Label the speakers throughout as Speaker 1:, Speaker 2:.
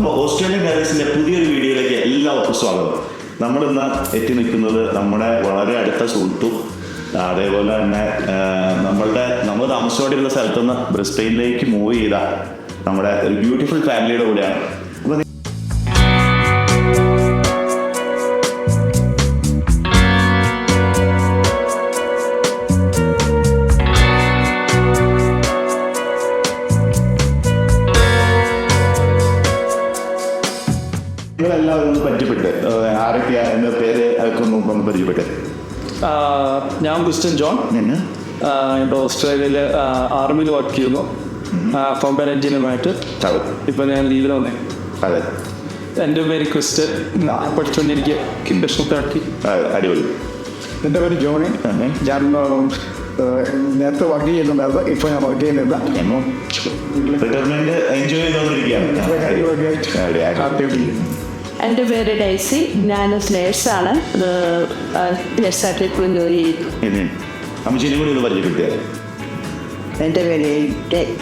Speaker 1: അപ്പോൾ ഓസ്ട്രേലിയൻ ഡയറീസിന്റെ പുതിയൊരു വീഡിയോയിലേക്ക് എല്ലാവർക്കും സ്വാഗതം. നമ്മൾ ഇന്ന് എത്തി നിൽക്കുന്നത് നമ്മുടെ വളരെ അടുത്ത സുഹൃത്തും അതേപോലെ തന്നെ നമ്മളുടെ നമ്മൾ താമസിച്ചുകൊണ്ടിരുന്ന സ്ഥലത്തുനിന്ന് ബ്രിസ്ബെയിനിലേക്ക് മൂവ് ചെയ്ത നമ്മുടെ ഒരു ബ്യൂട്ടിഫുൾ ഫാമിലിയുടെ കൂടെയാണ്. അപ്പോൾ
Speaker 2: ഞാൻ ക്രിസ്റ്റ്യൻ ജോൺ. ഇപ്പോൾ ഓസ്ട്രേലിയയിൽ ആർമിയിൽ വർക്ക് ചെയ്യുന്നു. കോമ്പയർ
Speaker 1: എഞ്ചിനുമായിട്ട്
Speaker 2: ഇപ്പം ഞാൻ ലീവിൽ വന്നേ.
Speaker 1: അതെ.
Speaker 2: എന്റെ പേര് ക്രിസ്റ്റ്യൻ. പഠിച്ചുകൊണ്ടിരിക്കുക
Speaker 1: അതെ, അടിപൊളി.
Speaker 3: എന്റെ പേര് ജോണി. ഞാൻ നേരത്തെ വർക്ക് ചെയ്യുന്നുണ്ടായിരുന്നു. ഇപ്പോൾ ഞാൻ വർക്ക് ചെയ്യുന്നില്ല.
Speaker 1: റിട്ടയർമെന്റ് എൻജോയ് ചെയ്തോണ്ടിരിക്കുകയാണ്.
Speaker 4: എന്റെ പേര് ഡൈസി. ഞാൻ നേഴ്സാണ് നേഴ്സായിട്ട് ഇപ്പോഴും ജോലി ചെയ്യുന്നു
Speaker 5: എന്റെ പേര്.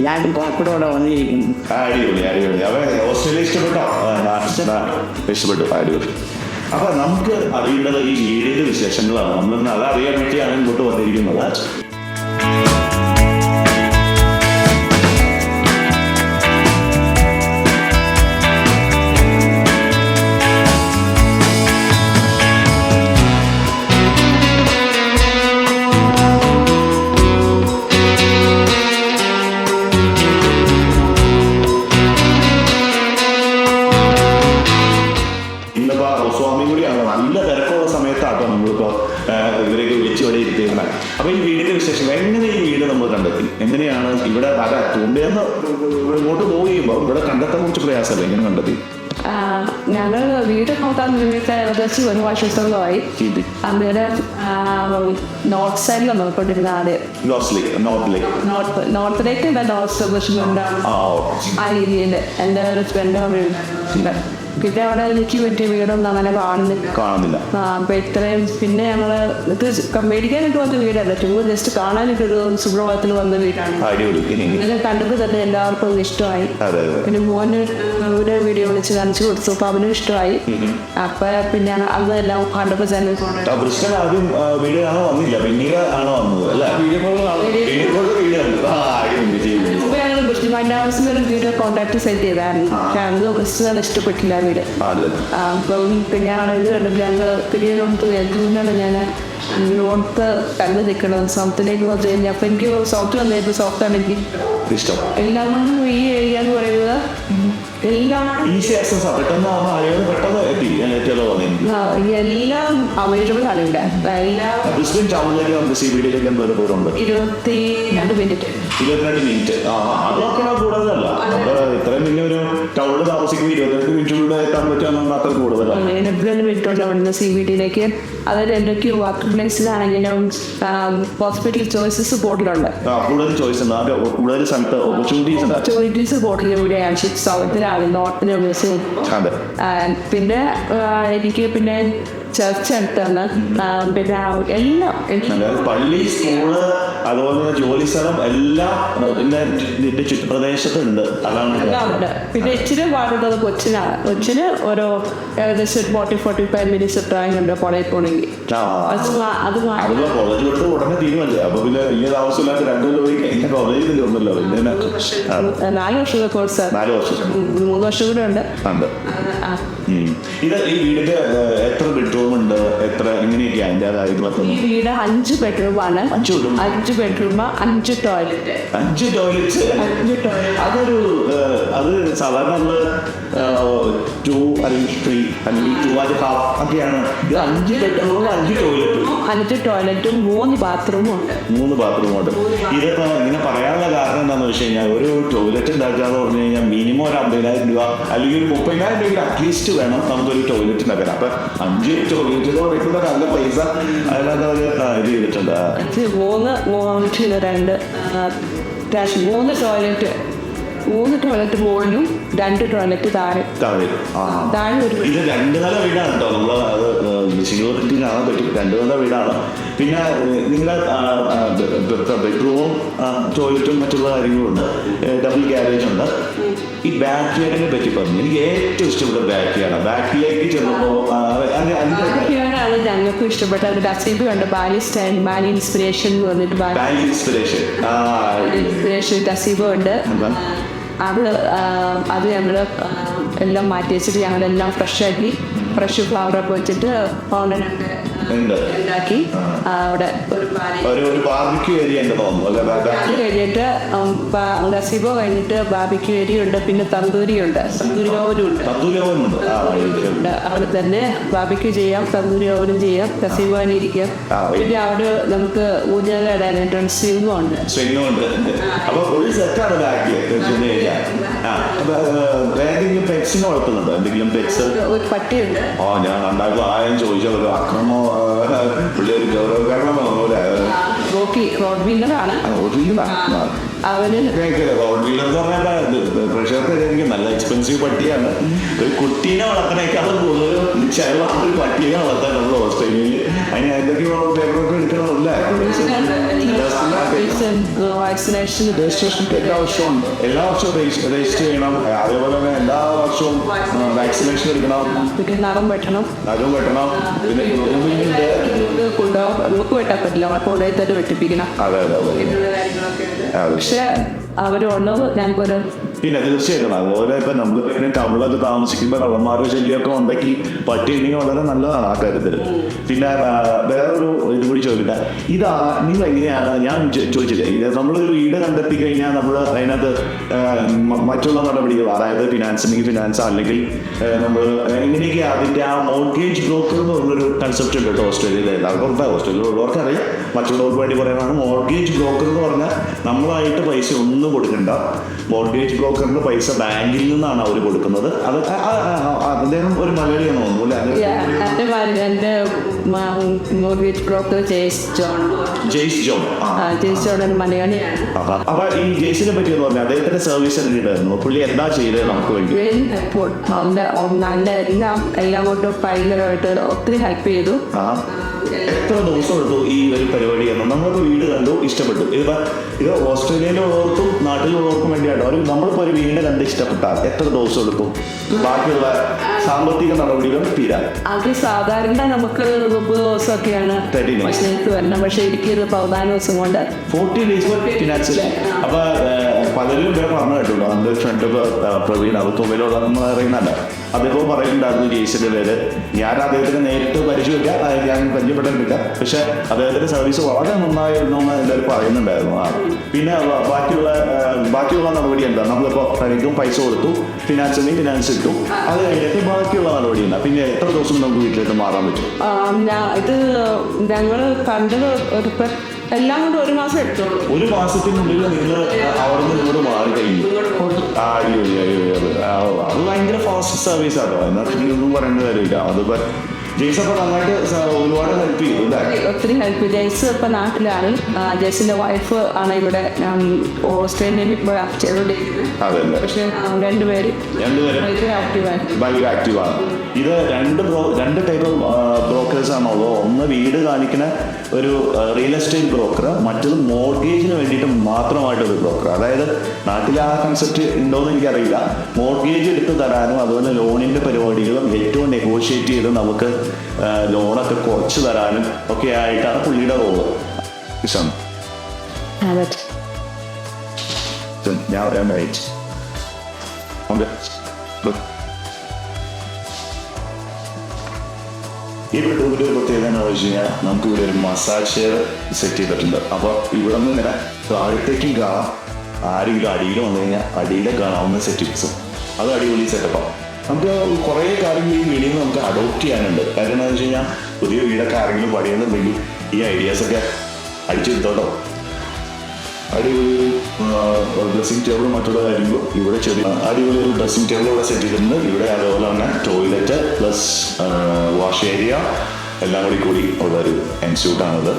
Speaker 5: ഞാൻ കോഴിക്കോട് വന്നിരിക്കുന്നു.
Speaker 1: അടിപൊളി അടിപൊളി. അവ ഓസ്ട്രേലിയ ഇഷ്ടപ്പെട്ടോ? ആ, നാ- നാ- ഇഷ്ടപ്പെട്ടു. അടിപൊളി. അപ്പൊ നമുക്ക് അറിയേണ്ടത് ഈ വീടിന്റെ വിശേഷങ്ങളാണ്. നമ്മളിന്ന് അത് അറിയാൻ വേണ്ടിയാണ് ഇങ്ങോട്ട് വന്നിരിക്കുന്നത്.
Speaker 4: ഞങ്ങൾ വീട് നോക്കാൻ വേണ്ടിയിട്ട് ഏകദേശം ഒരു വർഷത്തോളമായി അന്നേരം നോർത്ത് സൈഡിലാണ് നോക്കിക്കൊണ്ടിരുന്ന ആദ്യം
Speaker 1: നോർത്തിലേക്ക്
Speaker 4: നോർത്ത് നോർത്തിലേക്ക് എന്താ നോർത്ത് സബ്മിഷനുണ്ടാണ്
Speaker 1: ആ
Speaker 4: രീതിയിൽ എന്റെ ഒരു ഫ്രണ്ട് പിന്നെ അവിടെ എനിക്ക് പറ്റിയ വീടൊന്നും അങ്ങനെ കാണുന്നില്ല.
Speaker 1: കാണുന്നില്ല.
Speaker 4: ആ, അപ്പൊ ഇത്രയും പിന്നെ ഞങ്ങൾ ഇത് മേടിക്കാനായിട്ട് വന്ന വീടല്ല. ചുമ്മാ ജസ്റ്റ് കാണാനായിട്ട് ഒരു സുപ്രഭാതത്തിൽ വന്ന വീടാണ്.
Speaker 1: അങ്ങനെ
Speaker 4: കണ്ടപ്പോ കണ്ടപ്പോൾ തന്നെ എല്ലാവർക്കും ഇഷ്ടമായി. പിന്നെ മോന് ഒരു വീഡിയോ വിളിച്ച് കാണിച്ചു കൊടുത്തു. അപ്പൊ അവനും ഇഷ്ടമായി. അപ്പൊ പിന്നെ അന്ന് എല്ലാം കണ്ടപ്പോ തന്നെ
Speaker 1: വീഡിയോ ആദ്യം വീട് വന്നില്ല. പിന്നീട് ആണോ വന്നത് അല്ലേ? വീഡിയോ വീട്
Speaker 4: മുമ്പ് ഹൗസിൽ ഒരു വീഡിയോ കോൺടാക്ട് സെറ്റ് ചെയ്തായിരുന്നു. പക്ഷെ അത് ക്രിസ്തു ഇഷ്ടപ്പെട്ടില്ല വീട്. അപ്പം പിന്നെ ഇത് കണ്ടപ്പോൾ ഞങ്ങൾ പിന്നെ കൊടുത്ത് എന്തുകൊണ്ടാണ് ഞാൻ നോട്ട് കണ്ടു നിൽക്കണം സൗത്തിലേക്ക് വന്നു. കഴിഞ്ഞാൽ അപ്പം എനിക്ക് സൗത്ത് വന്നപ്പോൾ സൗത്താണ് എനിക്ക്
Speaker 1: ഇഷ്ടം.
Speaker 4: എല്ലാം കൊണ്ടും ഈ ഏരിയ എന്ന് പറയുന്നത് എല്ലാം അവൈലബിൾ ആണ് ഇവിടെ. എല്ലാം ഇരുപത്തി രണ്ട് മിനിറ്റ്
Speaker 1: ഇരുപത്തിരണ്ട് മിനിറ്റ്. ആ അതൊക്കെ കൂടുതലല്ല. ഇത്രയും വലിയ ഒരു ടൗണിൽ താമസിക്കുമ്പോൾ ഇരുപത്തിരണ്ട് മിനിറ്റിലൂടെ എത്താൻ പറ്റുമെന്നുള്ള അത്ര
Speaker 4: കൂടുതലാണ് അവിടുന്ന് സി ബി ഡിയിലേക്ക് അതായത് എന്തൊക്കെയോ വർക്ക് പ്ലേസിലാണെങ്കിലും ഹോസ്പിറ്റൽ ചോയ്സസ് ബോർഡിലുണ്ട്
Speaker 1: ആ കൂടുതൽ ചോയ്സ് ഉണ്ട്. ആ, കൂടുതൽ സ്ഥലത്ത് ഓപ്പർച്യൂണിറ്റീസ് ഉണ്ട്.
Speaker 4: ചോയ്സസ് ബോർഡിൽ ഇവിടെയാണ് സൗത്തിലാണ് നോർത്തിന് ഉപയോഗിച്ച് പിന്നെ എനിക്ക് പിന്നെ ചർച്ച് അടുത്താണ് പിന്നെ എല്ലാം
Speaker 1: പള്ളി സ്കൂൾ അതുപോലെ തന്നെ ജോലി സ്ഥലം എല്ലാം ഇതിന്റെ ചുറ്റുപ്രദേശത്തുണ്ട്. അതാണ്.
Speaker 4: പിന്നെ ഇച്ചിരി പാടുന്നത് കൊച്ചിനാണ്. കൊച്ചിന് ഓരോ ഏകദേശം forty forty five minutes drawing ഉണ്ട് കോളേജ് പോകണമെങ്കിൽ
Speaker 1: കോളേജ് വിട്ട് ഉടനെ തീരുമല്ലേ? അപ്പൊ പിന്നെ വലിയ താമസമില്ലാത്ത രണ്ടു പോയി കഴിഞ്ഞ കോളേജിൽ പിന്നെ
Speaker 4: നാല് വർഷത്തെ കോഴ്സ്
Speaker 1: നാല് വർഷം.
Speaker 4: മൂന്ന് വർഷം കൂടെ ഉണ്ട്.
Speaker 1: ഇത് ഈ വീടിന്റെ എത്ര ബെഡ്റൂം ഉണ്ട്. എത്ര? എങ്ങനെയൊക്കെയാ
Speaker 4: ഈ വീട് അഞ്ച് ബെഡ്റൂമാണ്.
Speaker 1: അഞ്ച് bedroom?
Speaker 4: അഞ്ച് ബെഡ്റൂം അഞ്ച് ടോയ്ലറ്റ്
Speaker 1: അഞ്ച് ടോയ്ലറ്റ്സ്
Speaker 4: അഞ്ച് ടോയ്ലറ്റ്
Speaker 1: അതൊരു ഏഹ്, അത് സാധാരണ നമ്മൾ ടു അല്ലെങ്കിൽ ത്രീ അല്ലെങ്കിൽ ടു ആൻഡ് ഹാഫ് ഒക്കെയാണ്. ഇത് അഞ്ച് ബെഡ്റൂം അഞ്ച് ടോയ്ലറ്റ്
Speaker 4: അഞ്ച് ടോയ്ലറ്റും മൂന്ന് ബാത്റൂമും ഉണ്ട്.
Speaker 1: മൂന്ന് ബാത്റൂമും ഉണ്ട്. ഇതിപ്പോ ഇങ്ങനെ പറയാനുള്ള കാരണം എന്താണെന്ന് വെച്ച് കഴിഞ്ഞാൽ ഒരു ടോയ്ലറ്റ് ഉണ്ടാക്കാന്ന് പറഞ്ഞു കഴിഞ്ഞാൽ മിനിമം ഒരു അമ്പതിനായിരം രൂപ അല്ലെങ്കിൽ ഒരു മുപ്പതിനായിരം രൂപ അറ്റ്ലീസ്റ്റ് വേണം നമുക്ക് ഒരു ടോയ്ലറ്റ് ഉണ്ടാക്കാൻ. അപ്പൊ അഞ്ച് നല്ല പൈസ അതിനകത്ത് ഇത് ചെയ്തിട്ടുണ്ട്.
Speaker 4: ഇത് മൂന്ന് മൂന്ന് രണ്ട് മൂന്ന് ടോയ്ലറ്റ് മൂന്ന് ടോയ്ലറ്റ് മുകളിലും രണ്ട് ടോയ്ലറ്റ് താഴെ.
Speaker 1: താഴെ.
Speaker 4: ഒരു
Speaker 1: ഇത് രണ്ട് നില വീടാണ് കേട്ടോ നമ്മൾ അത് കാണാൻ പറ്റും. രണ്ട് നില വീടാണ്. പിന്നെ നിങ്ങളുടെ ബെഡ്റൂമും ടോയ്ലറ്റും മറ്റുള്ള കാര്യങ്ങളും ഉണ്ട് ഡബിൾ ഗ്യാരേജ് ഉണ്ട്. ഈ ബാക്ക് യാർഡിനെ പറ്റി പറഞ്ഞു. എനിക്ക് ഏറ്റവും ഇഷ്ടപ്പെട്ട ബാക്ക് യാർഡാണ് ബാക്കിലേക്ക് ചെല്ലുമ്പോൾ
Speaker 4: ബാക്കിയാണ് ഞങ്ങൾക്ക് ഇഷ്ടപ്പെട്ട ഒരു ഡസീബ് ഉണ്ട് ബാലി സ്റ്റൈൽ ബാലി ഇൻസ്പിറേഷൻ എന്ന് പറഞ്ഞിട്ട് ബാലി
Speaker 1: ഇൻസ്പിറേഷൻ
Speaker 4: ഇൻസ്പിറേഷൻ ഡസീബ് ഉണ്ട്? അത് അത് ഞങ്ങൾ എല്ലാം മാറ്റി വെച്ചിട്ട് ഞങ്ങളെല്ലാം ഫ്രഷ് ആക്കി ഫ്രഷ് ഫ്ലവറൊക്കെ വെച്ചിട്ട്
Speaker 1: ഉണ്ട്
Speaker 4: ഉണ്ടാക്കി. ആ, അവിടെ ഒരു
Speaker 1: ഒരു ബാർബിക്യൂ ഏരിയ ഉണ്ട് തോന്നുന്നു
Speaker 4: അത് കഴിഞ്ഞിട്ട് ഗസിബോ കഴിഞ്ഞിട്ട് ബാബിക്ക് ഉണ്ട് പിന്നെ തന്തൂരി ഉണ്ട് തന്തൂരി ഓവനും ഉണ്ട്.
Speaker 1: ഉണ്ട്. ആ.
Speaker 4: ഉണ്ട്. അവിടെ തന്നെ ബാബിക്ക് ചെയ്യാം തന്തൂരി ഓവനും ചെയ്യാം കസീബാനി ഇരിക്കാം. പിന്നെ അവിടെ നമുക്ക് ഊഞ്ഞാൽ ഇടാൻ ഉണ്ട്.
Speaker 1: സ്വിങ്ങും ഉണ്ട്. അപ്പൊ ഒരു സെറ്റാണ് ആ ഏതെങ്കിലും പെറ്റ്സിനെ വളർത്തുന്നുണ്ടോ എന്തെങ്കിലും പെറ്റ്സ്
Speaker 4: ഒരു പട്ടിയുണ്ട്.
Speaker 1: ഓ ഞാൻ കണ്ടായപ്പോ ആരും ചോദിച്ച ഒരു അക്രമോ ആ, പുള്ളി ഒരു ഗൗരവകരണമോ പോലെ
Speaker 4: റോക്കി റോഡ് വീലറാണ്. അവന്
Speaker 1: പ്രഷർക്ക് എനിക്ക് നല്ല എക്സ്പെൻസീവ് പട്ടിയാണ്. ഒരു കുട്ടീനെ വളർത്തണേക്കാളും കൂടുതൽ ചെലവാണ് ഒരു പട്ടിയെ വളർത്താൻ നമ്മൾ ഓസ്ട്രേലിയയിൽ അതിന് എന്തൊക്കെയോ പേപ്പറൊക്കെ എടുക്കണമില്ല
Speaker 4: വാക്സിനേഷൻ
Speaker 3: രജിസ്ട്രേഷൻ എല്ലാ വർഷവും
Speaker 1: എല്ലാ വർഷവും രജിസ്റ്റർ ചെയ്യണം അതേപോലെ തന്നെ എല്ലാ വർഷവും വാക്സിനേഷൻ എടുക്കണം
Speaker 4: പിന്നെ നഖം വെട്ടണം
Speaker 1: നഖം വെട്ടണം പിന്നെ ഉണ്ട്.
Speaker 4: കൊണ്ടുപോകാൻ നമുക്ക് വെട്ടാൻ പറ്റില്ല നമ്മളെ കൊണ്ടുപോയി തന്നെ വെട്ടിപ്പിക്കണം
Speaker 1: അതെ അതെ
Speaker 4: പക്ഷെ അവർ ഉള്ളത് ഞങ്ങൾക്കൊരു
Speaker 1: പിന്നെ തീർച്ചയായിട്ടും. അതുപോലെ ഇപ്പൊ നമ്മൾ പിന്നെ ടൗണിലൊക്കെ താമസിക്കുമ്പോൾ കള്ളന്മാരുടെ ശല്യമൊക്കെ ഉണ്ടെങ്കിൽ പട്ടി ഉണ്ടെങ്കിൽ വളരെ നല്ലതാണ് ആ കാര്യത്തിൽ പിന്നെ വേറൊരു ഇത് കൂടി ചോദിക്കട്ടെ. ഇതാ നിങ്ങൾ എങ്ങനെയാണ് ഞാൻ ചോദിച്ചില്ല ഇത് നമ്മളൊരു വീട് കണ്ടെത്തി കഴിഞ്ഞാൽ നമ്മൾ അതിനകത്ത് മറ്റുള്ള നടപടികൾ അതായത് ഫിനാൻസ് ഉണ്ടെങ്കിൽ ഫിനാൻസ് അല്ലെങ്കിൽ നമ്മൾ എങ്ങനെയൊക്കെ അതിന്റെ ആ മോർഗേജ് ബ്രോക്കർ എന്ന് പറഞ്ഞൊരു കൺസെപ്റ്റ് ഉണ്ട് കേട്ടോ ഓസ്ട്രേലിയയിൽ. എല്ലാവർക്കും ഓസ്ട്രേലിയ ഉള്ളവർക്ക് അറിയാം. മറ്റുള്ളവർക്ക് വേണ്ടി പറയാനാണ് മോർഗേജ് ബ്രോക്കർ എന്ന് പറഞ്ഞാൽ നമ്മളായിട്ട് പൈസ ഒന്നും കൊടുക്കണ്ട. മോർഗേജ് ബ്രോക്കറിന് പൈസ ബാങ്കിൽ നിന്നാണ് അവർ കൊടുക്കുന്നത്. അത് അദ്ദേഹം ഒരു മലയാളിയാണ് തോന്നുന്നു
Speaker 4: മോർഗേജ് ബ്രോക്കർ ജെയ്സ് ജോൺ.
Speaker 1: ജെയ്സ് ജോൺ. ആ.
Speaker 4: ജെയ്സ് ജോൺ ഒരു മലയാളിയാണ്.
Speaker 1: അപ്പൊ ഈ ജെയ്സിനെ പറ്റി എന്ന് പറഞ്ഞാൽ അദ്ദേഹത്തിന്റെ സർവീസ് എങ്ങനെയുണ്ടായിരുന്നു പുള്ളി എന്താ ചെയ്തത് നമുക്ക് വേണ്ടി?
Speaker 4: നല്ല എല്ലാം എല്ലാം കൊണ്ടും ഭയങ്കരമായിട്ട് ഒത്തിരി ഹെൽപ്പ് ചെയ്തു.
Speaker 1: എത്ര ദിവസം എടുത്തു ഈ ഒരു പരിപാടി എന്ന്? നമ്മൾക്ക് വീട് കണ്ടു ഇഷ്ടപ്പെട്ടു. ഇത് ഇത് ഓസ്ട്രേലിയയിലുള്ളവർക്കും നാട്ടിലുള്ളവർക്കും വേണ്ടിയാണ് ഒരു നമ്മളിപ്പോൾ ഒരു വീടിനെ കണ്ട് ഇഷ്ടപ്പെട്ടാൽ എത്ര ദിവസം എടുക്കും ബാക്കിയുള്ള സാമ്പത്തിക നടപടികൾ തീരാൻ
Speaker 4: അത് സാധാരണ നമുക്ക് മുപ്പത് ദിവസമൊക്കെയാണ് വരണം. പക്ഷേ എനിക്ക് ഒരു പതിനാല് ദിവസം കൊണ്ട്
Speaker 1: ഫോർട്ടി ഡേയ്സ് അപ്പൊ പലരും ഇവിടെ പറഞ്ഞു കേട്ടുള്ളൂ നമ്മുടെ ഫ്രണ്ട് പ്രവീൺ അത് തൊഴിലുള്ള നമ്മൾ അറിയുന്നല്ല അദ്ദേഹം പറയുന്നുണ്ടായിരുന്നു ജയിച്ചിന്റെ പേര്. ഞാൻ അദ്ദേഹത്തിന് നേരിട്ട് പരിചയമില്ല ഞാൻ പരിചയപ്പെട്ടിട്ടില്ല. പക്ഷെ അദ്ദേഹത്തിന്റെ സർവീസ് വളരെ നന്നായിരുന്നു എന്ന് എല്ലാവരും പറയുന്നുണ്ടായിരുന്നു. ആ പിന്നെ ബാക്കിയുള്ള ബാക്കിയുള്ള നടപടി എന്താ? നമ്മളിപ്പോൾ തനിക്കും പൈസ കൊടുത്തു ഫിനാൻസിന് ഫിനാൻസ് ഇട്ടു. അത് കഴിഞ്ഞിട്ട് ബാക്കിയുള്ള നടപടി എന്താ? പിന്നെ എത്ര ദിവസം നമുക്ക് വീട്ടിലേക്ക് മാറാൻ പറ്റും?
Speaker 4: ഇത് ഞങ്ങൾ കണ്ടത് ഒരു എല്ലാം കൊണ്ട് ഒരു മാസം എടുത്തോളൂ
Speaker 1: ഒരു മാസത്തിനുള്ളിൽ നിങ്ങൾ അവിടെ നിന്ന് ഇങ്ങോട്ട് മാറി കഴിഞ്ഞു. അത് ഭയങ്കര ഫാസ്റ്റ് സർവീസ് ആട്ടോ. എന്നാൽ ഒന്നും പറയേണ്ട കാര്യമില്ല. അത് ജെയ്സ് അപ്പൊ നന്നായിട്ട് സ- ഒരുപാട് ഹെൽപ്പ് ചെയ്തു
Speaker 4: ഒത്തിരി ഹെൽപ്പ് ജയ്സ് ഇപ്പൊ നാട്ടിലാണ്. ജയ്സിന്റെ വൈഫ് ആണ് ഇവിടെ ഓസ്ട്രേലിയയിൽ ചെയ്തുകൊണ്ടിരിക്കുന്നത് പക്ഷേ രണ്ടുപേര് ഭയങ്കര ആക്റ്റീവാണ്
Speaker 1: ഇത് രണ്ട് ബ്രോ രണ്ട് ടൈപ്പ് ബ്രോക്കേഴ്സ് ആണുള്ളത്. ഒന്ന് വീട് കാണിക്കുന്ന ഒരു റിയൽ എസ്റ്റേറ്റ് ബ്രോക്കർ മറ്റത് മോർഗേജിന് വേണ്ടിയിട്ട് മാത്രമായിട്ടൊരു ബ്രോക്കർ അതായത് നാട്ടിൽ ആ കൺസെപ്റ്റ് ഉണ്ടോ എന്ന് എനിക്കറിയില്ല. മോർഗേജ് എടുത്ത് തരാനും അതുപോലെ ലോണിന്റെ പരിപാടികളും ഏറ്റവും നെഗോഷിയേറ്റ് ചെയ്ത് നമുക്ക് ലോണൊക്കെ കുറച്ച് തരാനും ഒക്കെ ആയിട്ടാണ് പുള്ളിയുടെ റോൾ ഇഷ്ടം ഞാൻ പറയാൻ കഴിച്ചു ഈ പെട്ടൂരിൽ പ്രത്യേകത എന്ന് വെച്ച് കഴിഞ്ഞാൽ നമുക്ക് ഇവിടെ ഒരു മസാജ് ചെയർ സെറ്റ് ചെയ്തിട്ടുണ്ട്. അപ്പോൾ ഇവിടെ നിന്ന് ഇങ്ങനെ താഴത്തേക്കും കാണാം. ആരെങ്കിലും അടിയിൽ വന്നു കഴിഞ്ഞാൽ അടിയിലെ കാണാവുന്ന സെറ്റിങ്സും അത് അടിപൊളി സെറ്റപ്പാണ് നമുക്ക് കുറേ കാര്യങ്ങൾ ഈ നിന്ന് നമുക്ക് അഡോപ്റ്റ് ചെയ്യാനുണ്ട്. കാര്യം എന്താണെന്ന് വെച്ച് കഴിഞ്ഞാൽ പുതിയ വീടൊക്കെ ആരെങ്കിലും പണിയുന്നുണ്ടെങ്കിൽ ഈ ഐഡിയാസൊക്കെ അടിച്ചെടുത്തോട്ടോ അടിപൊളി ഒരു ഡ്രസ്സിംഗ് ടേബിൾ മറ്റുള്ള കാര്യങ്ങളും ഇവിടെ ചെറിയ അടിപൊളി ഒരു ഡ്രസ്സിംഗ് ടേബിൾ ഇവിടെ സെറ്റ് ചെയ്തിട്ടുണ്ട്. ഇവിടെ അതുപോലെ തന്നെ ടോയ്ലറ്റ് പ്ലസ് വാഷ് ഏരിയ എല്ലാം കൂടി കൂടി ഉള്ള ഒരു എൻസ്യൂട്ടാണിത്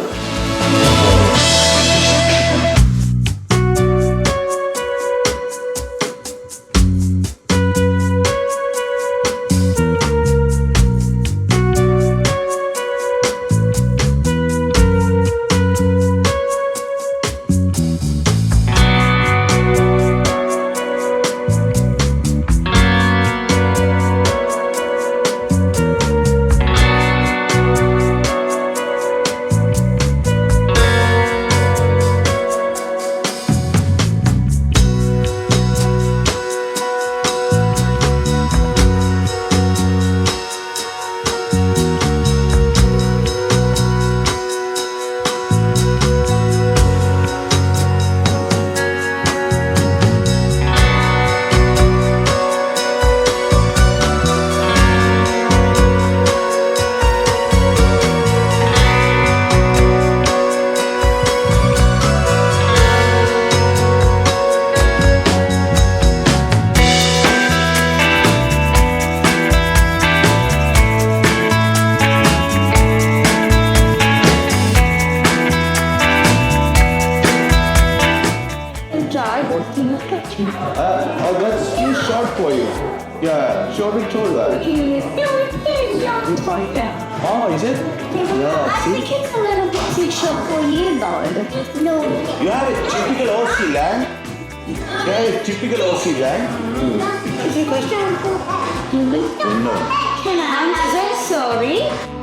Speaker 1: Oh, is it?
Speaker 6: I think it's a little bit too short for you though. No.
Speaker 1: You have a typical Aussie land. You have a typical Aussie land.
Speaker 6: Is it question?
Speaker 1: No.
Speaker 6: Can I? I'm so sorry.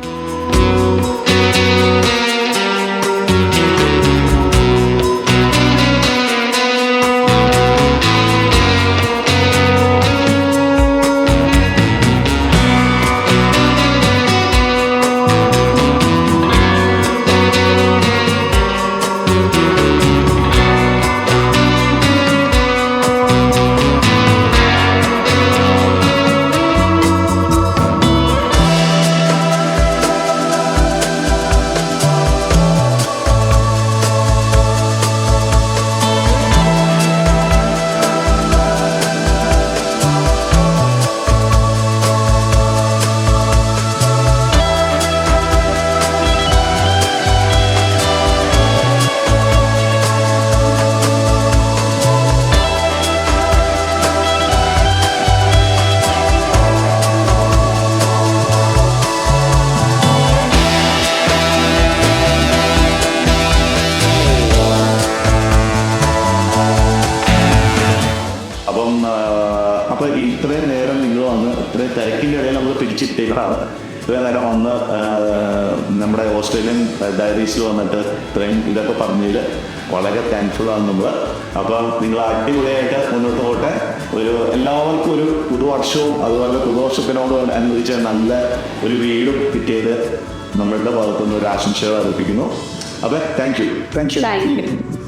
Speaker 1: ഇത്രയും നേരം വന്ന് നമ്മുടെ Australian ഡയറീസിൽ വന്നിട്ട് ഇത്രയും ഇതൊക്കെ പറഞ്ഞതിൽ വളരെ thankful ആണ് നമ്മൾ. അപ്പം നിങ്ങൾ അടിപൊളിയായിട്ട് മുന്നോട്ട് പോട്ടെ ഒരു എല്ലാവർക്കും ഒരു പുതുവർഷവും അതുപോലെ പുതുവർഷത്തിനോട് അനുവദിച്ച നല്ല ഒരു വീടും കിട്ടിയത് നമ്മളുടെ ഭാഗത്തുനിന്ന് ഒരു ആശംസകൾ അർപ്പിക്കുന്നു. അപ്പം thank you
Speaker 3: thank you
Speaker 4: thank you